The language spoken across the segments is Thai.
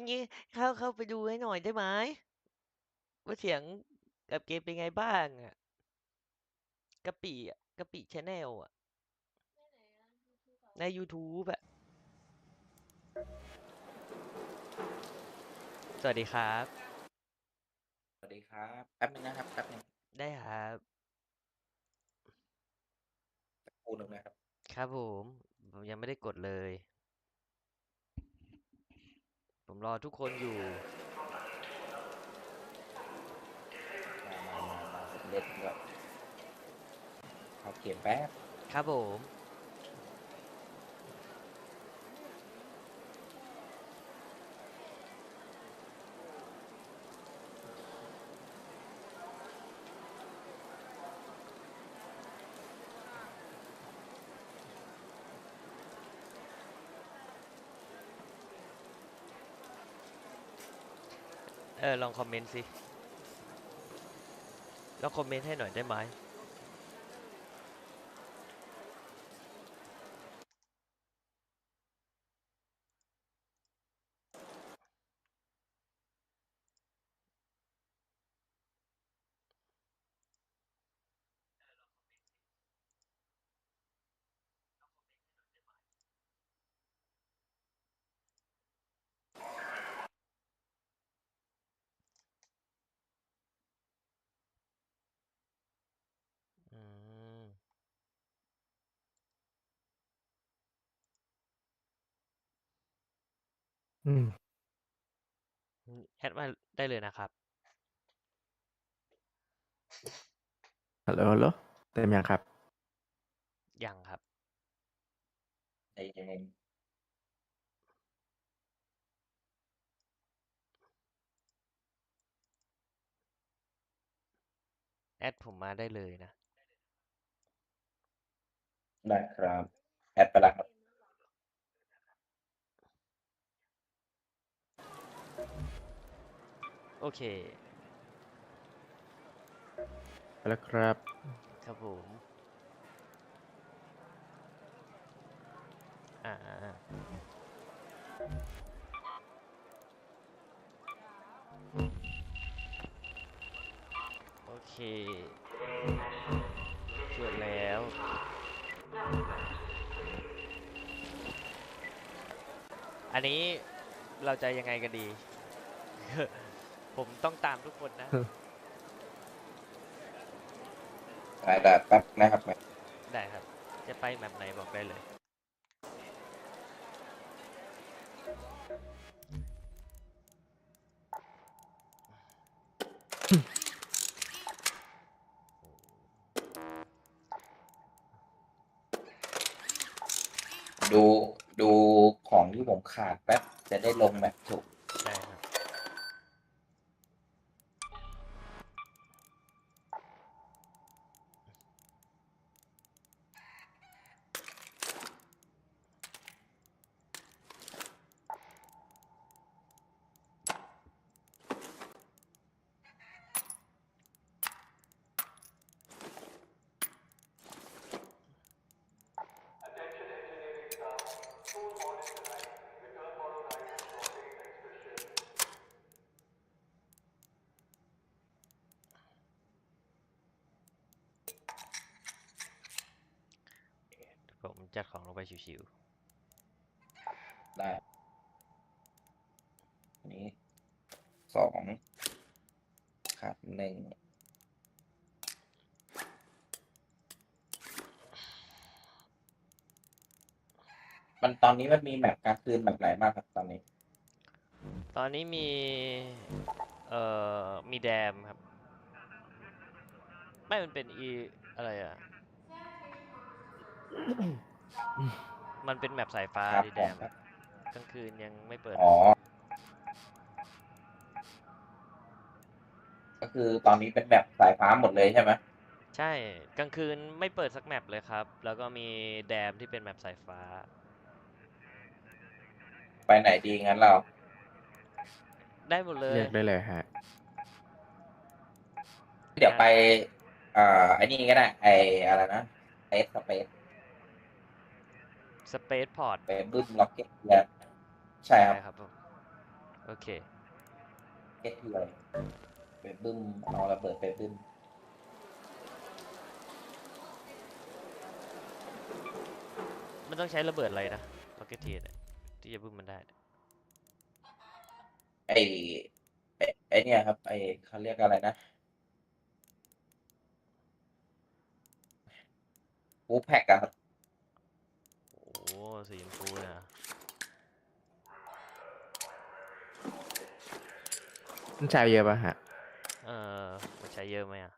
อย่างงี้เข้าเข้าไปดูให้หน่อยได้ไหม?ว่าเสียงกับเกมเป็นไงบ้างอะ?กะปิอะกะปิแชนเนลอะในยูทูบอะสวัสดีครับ สวัสดีครับแป๊บหนึ่งนะครับแป๊บหนึ่งได้ครับสักครู่หนึ่งนะครับ ครับผม ผมยังไม่ได้กดเลย ผมรอทุกคนอยู่มามามาผมเล่นก่อนเข้าเกมแป๊บ ครับผม เออลองคอมเมนต์สิลองคอมเมนต์ให้หน่อยได้ไหม? อืมอืม แอดมาได้เลยนะครับ ฮัลโหลฮัลโหลเต็มยังครับ?ยังครับใจเย็นแอดผมมาได้เลยนะ ได้ครับ แอดไปแล้วครับ โอเค ไปแล้วครับ ครับผมอาโอเคจวดแล้ว อันนี้เราจะยังไงกันดี? ผมต้องตามทุกคนนะได้ๆแป๊บนะครับแป๊บได้ครับ จะไป map ไหนบอกได้เลย ดูดูของที่ผมขาดแป๊บจะได้ลง map ถูก จัดของลงไปชิวได้อันนี้2ขาด1มันตอนนี้มันมี map กลางคืน map ไหนบ้างครับตอนนี้?ๆ ตอนนี้มี เอ่อ มีแดมครับ ไม่มันเป็นอี อะไรอะ มันเป็น map สายฟ้าครับดิผแดมมครับกลางคืนยังไม่เปิดอ๋อ ก็คือตอนนี้เป็น map สายฟ้าหมดเลยใช่ไหม?ใช่กลางคืนไม่เปิดสัก map เลยครับ แล้วก็มีแดมที่เป็น map สายฟ้า ไปไหนดีงั้นเรา?ได้หมดเลเลืยอกได้เลยครับเดี๋ยวไปอ่าไอ้นี่ก็ได้ ไอ้อะไรนะ Space Space Spaceport ไปบึ้ม Rocket Lab ใช่ครับได้ครับผมโอโอเคเก็ตเลยไปบึ้มเอาระเบิดไปบึ้มมันต้องใช้ระเบิดอะไรนะล็อกเก็ตทีเนี่ยที่จะบึ้มมันได้เนี่ยไอไอ้ไอเนี่ยครับ ไอเขาเรียกอะไรนะฟูแพ็กอะครับโอ้ สีชมพูนะมันใช้เยอะป่ะฮะ เออมันใช้เยอะไหมอะ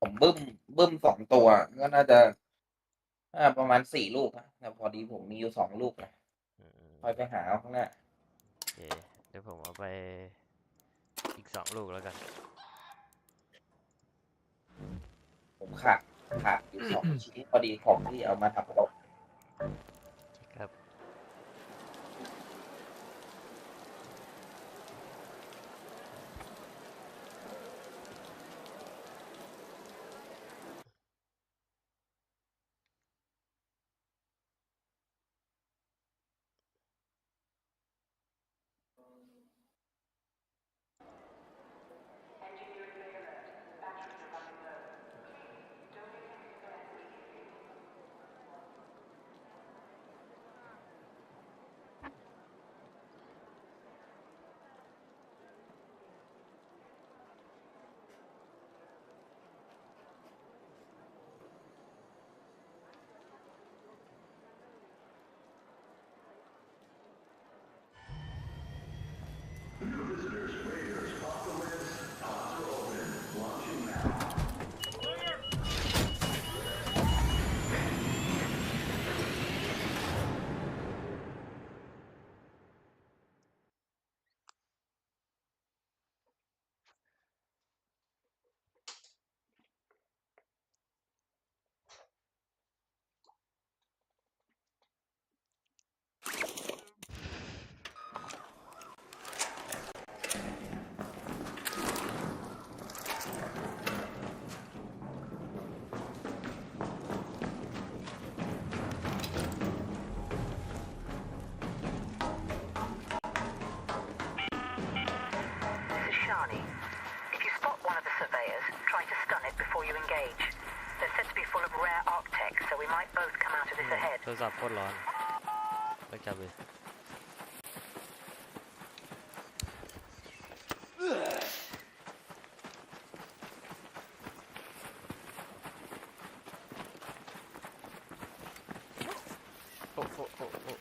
ผมบึ้มบึ้มสองตัว ก็น่าจะน่าประมาณสี่ลูกนะแต่พอดีผมมีอยู่สองลูกนะอืมค่อยไปหาเอาข้างหน้าโอเคเดี๋ยวผมเอาไปอีกสองลูกแล้วกัน ผมขาด ขาดอยู่สองชิ้นพอดีของที่เอามาทำตก ศัพท์โคตรร้อนไปจับเลยโอ้โอ้โอ้โอ้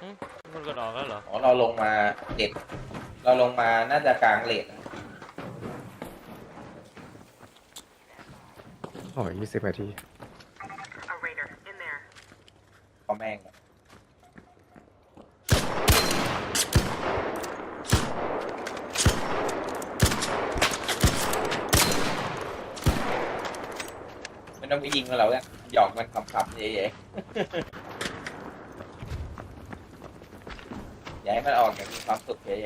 หึ มันกดออกแล้วเหรอ อ๋อเราลงมาเด็ดเราลงมาน่าจะกลางเลทนะโอ้ยยี่สิบนาที A raider, in there. เพราะแม่งไม่ต้องไปยิงมันเราเนี่ยหยอกมันขำๆเย้ๆ อย่าให้ มันออกอย่างมีความสุขเย้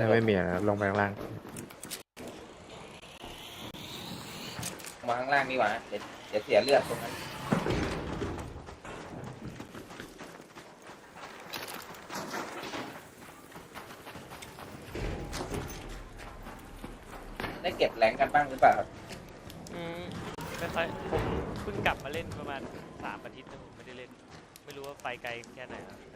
แต่ไม่มีนะลงไปข้างล่างมาข้างล่างดีกว่าะเดี๋ยวเดี๋เสียเลือดตรงนั้นได้เก็บแรงกันบ้างหรือเปล่าครับอืมไม่ค่อยผมเพิ่งกลับมาเล่นประมาณสามอาทิตย์นะผมไม่ได้เล่น ไม่รู้ว่าไฟไกลแค่ไหนครับ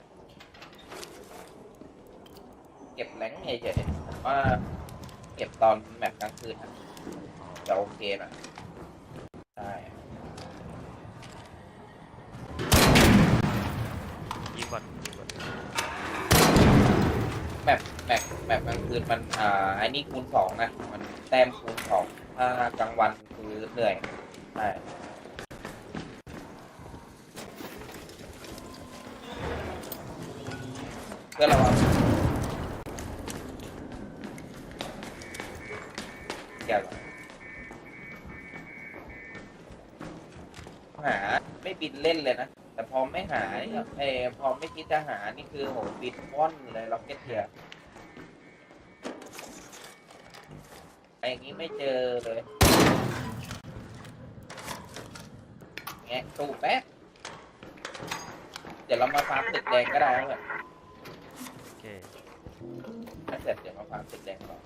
เก็บแรงเฉยๆแต่ว่าเก็บตอนแมปกลางคืนอะจะโอเคหน่อยใช่ยิงก่อนยิงก่อนแมปแมปแมปกลางคืนมันอ่าไอ้นี่คูณสองนะ มันแต้มคูณสองถ้ากลางวันคือเหนื่อยใช่เพื่อนเราอะ บินเล่นเลยนะ แต่พอไม่หาเนี่ยเออพอไม่คิดจะหานี่คือโหบินว่อนเลยล็อกเก็ตเทียไอ้อย่างนี้ไม่เจอเลยแงะตู้แป๊บเดี๋ยวเรามาฟาร์มตึกแดงก็ได้ครับเพื่อนโอเค ถ้าเสร็จเดี๋ยวมาฟาร์มตึกแดงต่อ